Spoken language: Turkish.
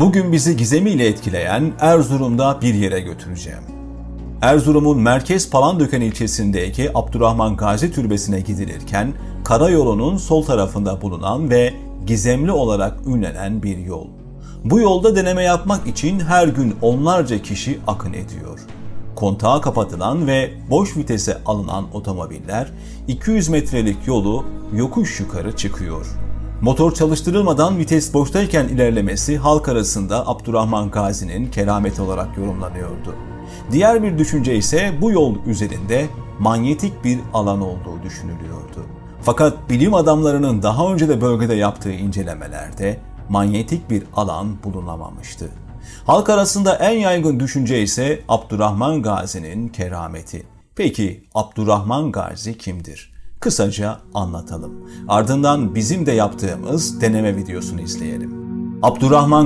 Bugün bizi gizemiyle etkileyen Erzurum'da bir yere götüreceğim. Erzurum'un merkez Palandöken ilçesindeki Abdurrahman Gazi Türbesi'ne gidilirken karayolunun sol tarafında bulunan ve gizemli olarak ünlenen bir yol. Bu yolda deneme yapmak için her gün onlarca kişi akın ediyor. Kontağı kapatılan ve boş vitese alınan otomobiller 200 metrelik yolu yokuş yukarı çıkıyor. Motor çalıştırılmadan vites boştayken ilerlemesi halk arasında Abdurrahman Gazi'nin kerameti olarak yorumlanıyordu. Diğer bir düşünce ise bu yol üzerinde manyetik bir alan olduğu düşünülüyordu. Fakat bilim adamlarının daha önce de bölgede yaptığı incelemelerde manyetik bir alan bulunamamıştı. Halk arasında en yaygın düşünce ise Abdurrahman Gazi'nin kerameti. Peki Abdurrahman Gazi kimdir? Kısaca anlatalım. Ardından bizim de yaptığımız deneme videosunu izleyelim. Abdurrahman